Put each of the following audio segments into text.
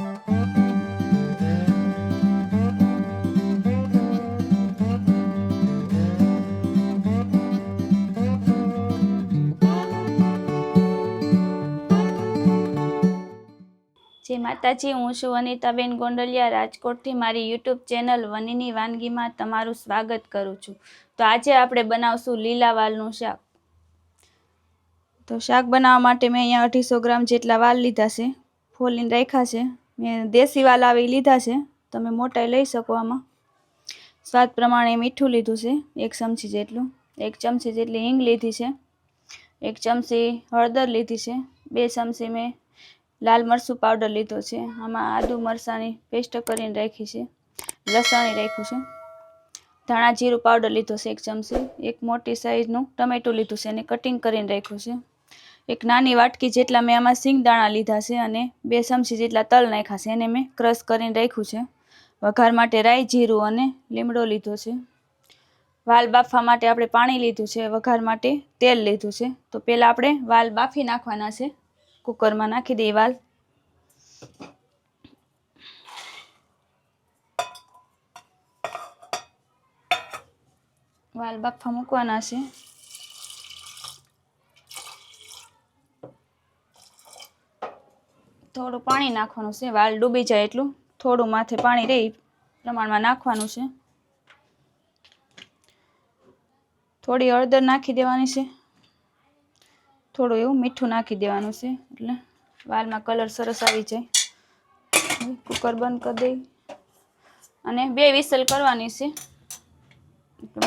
જય માતાજી, હું છું અનિતાબેન ગોંડલિયા રાજકોટથી. મારી યુટ્યુબ ચેનલ વનીની વાનગીમાં તમારું સ્વાગત કરું છું. તો આજે આપણે બનાવશું લીલા વાલનું શાક. તો શાક બનાવવા માટે મેં અહીંયા અઢીસો ગ્રામ જેટલા વાલ લીધા છે. ફોલીને રાખ્યા છે. મેં દેશી વાલ આવી લીધા છે. તમે મોટા લઈ શકો આમાં. સ્વાદ પ્રમાણે મીઠું લીધું છે. એક ચમચી જેટલું. એક ચમચી જેટલી હિંગ લીધી છે. એક ચમચી હળદર લીધી છે. બે ચમચી મેં લાલ મરચું પાવડર લીધો છે. આમાં આદુ મરચાંની પેસ્ટ કરીને રાખી છે. લસણી રાખ્યું છે. ધાણા જીરું પાવડર લીધો છે એક ચમચી. એક મોટી સાઈઝનું ટમેટું લીધું છે અને કટિંગ કરીને રાખ્યું છે. એક નાની વાટકી જેટલા મેં આમાં સિંગદાણા લીધા છે અને બે ચમચી જેટલા તલ નાખ્યા છે. એને મેં ક્રશ કરીને રાખ્યું છે. વઘાર માટે રાઈ જીરું અને લીમડો લીધો છે. વાલ બાફવા માટે આપણે પાણી લીધું છે. વઘાર માટે તેલ લીધું છે. તો પહેલાં આપણે વાલ બાફી નાખવાના છે. કુકરમાં નાખી દઈએ વાલ. વાલ બાફવા મૂકવાના છે. થોડું પાણી નાખવાનું છે. વાલ ડૂબી જાય એટલું. થોડું માથે પાણી રહે પ્રમાણમાં નાખવાનું છે. થોડી હળદર નાખી દેવાની છે. થોડું એવું મીઠું નાખી દેવાનું છે. એટલે વાલમાં કલર સરસ આવી જાય. કુકર બંધ કરી દઈ. અને બે વિસલ કરવાની છે.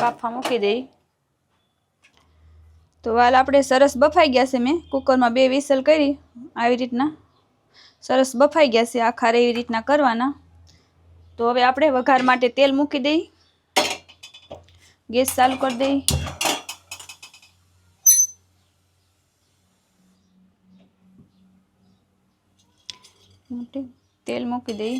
બાફા મૂકી દઈ. તો વાલ આપણે સરસ બફાઈ ગયા છે મેં. કુકરમાં બે વિસલ કરી. આવી રીતના સરસ બફાઈ ગયા છે આખા એવી રીતના કરવાના. તો હવે આપણે વઘાર માટે તેલ મૂકી દઈ. ગેસ ચાલુ કરી દઈ. તેલ મૂકી દઈ.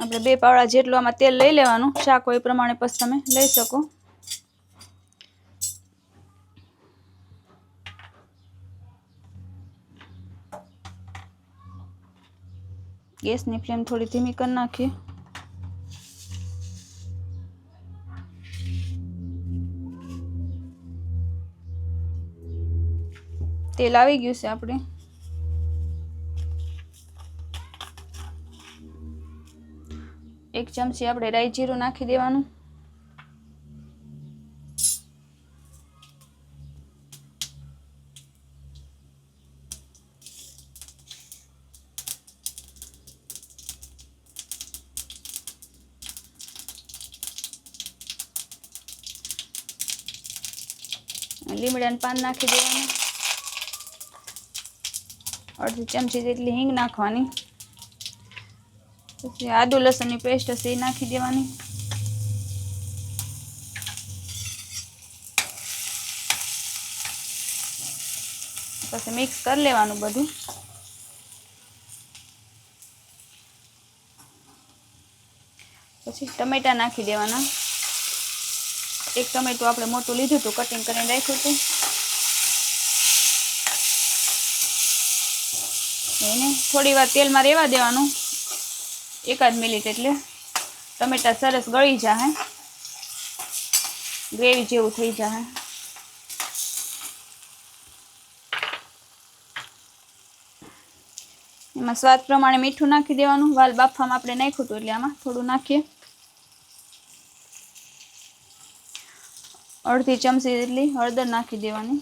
આપણે બે પાવડા જેટલું આમાં તેલ લઈ લેવાનું, શાક હોય એ પ્રમાણે પછી તમે લઈ શકો. ગેસની ફ્લેમ થોડી ધીમી કરી નાખીએ તેલ આવી ગયું છે આપણે. એક ચમચી આપણે રાઈ જીરું નાખી દેવાનું. લીમડાનું પાન નાખી દેવાનું. અડધી ચમચી જેટલી હિંગ નાખવાની. પછી આદુ લસણની પેસ્ટ હશે એ નાખી દેવાની. પછી મિક્સ કરી લેવાનું બધું. પછી ટમેટા નાખી દેવાના. એક ટમેટું આપણે મોટું લીધું હતું કટિંગ કરીને રાખ્યું હતું. એને થોડી વાર તેલમાં રહેવા દેવાનું. એકાદ મિનિટ એટલે ટમેટા સરસ ગળી જાય ગ્રેવી જેવું થઈ જાય એમાં સ્વાદ પ્રમાણે મીઠું નાખી દેવાનું. વાલ બાફામાં આપણે નાખ્યું હતું એટલે આમાં થોડું નાખીએ. અડધી ચમચી જેટલી હળદર નાખી દેવાની.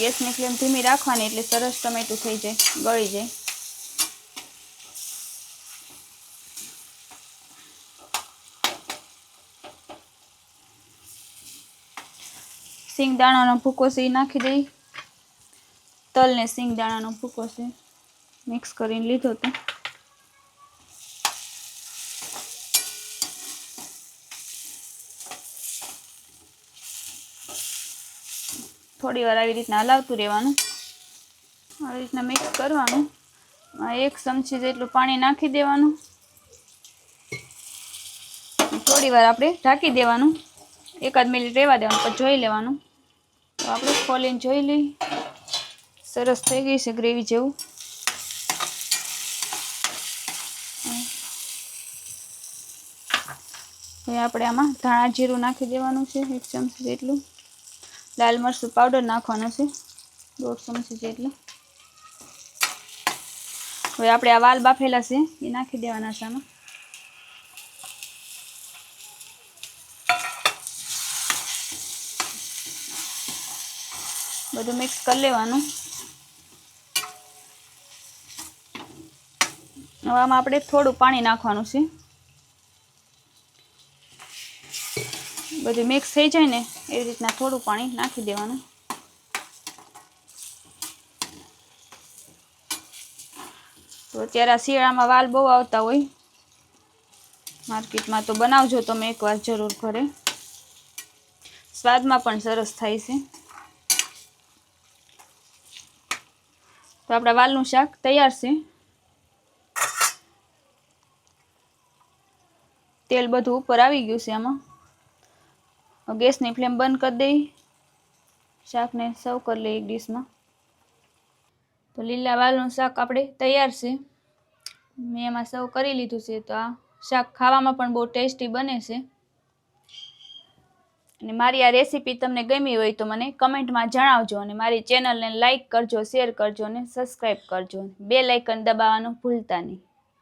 ગેસની ફ્લેમ ધીમી રાખવાની એટલે સરસ ટમેટું થઈ જાય, ગળી જાય. સિંગ દાણાનો ભૂકો છે એ નાખી દઈ. તલ ને સિંગ દાણાનો ભૂકો છે મિક્સ કરીને લીધો તો થોડી વાર આવી રીતના હલાવતું રહેવાનું. આવી રીતના મિક્સ કરવાનું. એક ચમચી જેટલું પાણી નાખી દેવાનું. થોડી વાર આપણે ઢાંકી દેવાનું. એકાદ મિનિટ રહેવા દેવાનું, પછી જોઈ લેવાનું. તો આપણે ખોલીને જોઈ લઈ. સરસ થઈ ગઈ છે ગ્રેવી જેવું. હવે આપણે આમાં ધાણા જીરું નાખી દેવાનું છે, એક ચમચી જેટલું. લાલ મરચું પાવડર નાખવાનો છે. દોઢ ચમચી જેટલું. હવે આપણે આ વાલ બાફેલા છે, એ નાખી દેવાના છે આમાં. બધું મિક્સ કરી લેવાનું. હવે આમાં આપણે થોડું પાણી નાખવાનું છે. બધું મિક્સ થઈ જાય ને, એ રીતના થોડું પાણી નાખી દેવાનું. તો અત્યારે આ શિયાળામાં વાલ બહુ આવતા હોય. માર્કેટમાં તો બનાવજો તમે એકવાર જરૂર ઘરે. સ્વાદમાં પણ સરસ થાય છે. તો આપણા વાલનું શાક તૈયાર છે. તેલ બધું ઉપર આવી ગયું છે આમાં. ગેસની ફ્લેમ બંધ કરી દઈ. શાકને સર્વ કરી લઈએ એક ડીશમાં. તો લીલા વાલનું શાક આપણે તૈયાર છે. મેં એમાં સર્વ કરી લીધું છે. તો આ શાક ખાવામાં પણ બહુ ટેસ્ટી બને છે. અને મારી આ રેસીપી તમને ગમી હોય તો મને કમેન્ટમાં જણાવજો અને મારી ચેનલને લાઇક કરજો, શેર કરજો અને સબસ્ક્રાઈબ કરજો. બે લાઇકન દબાવવાનું ભૂલતા નહીં.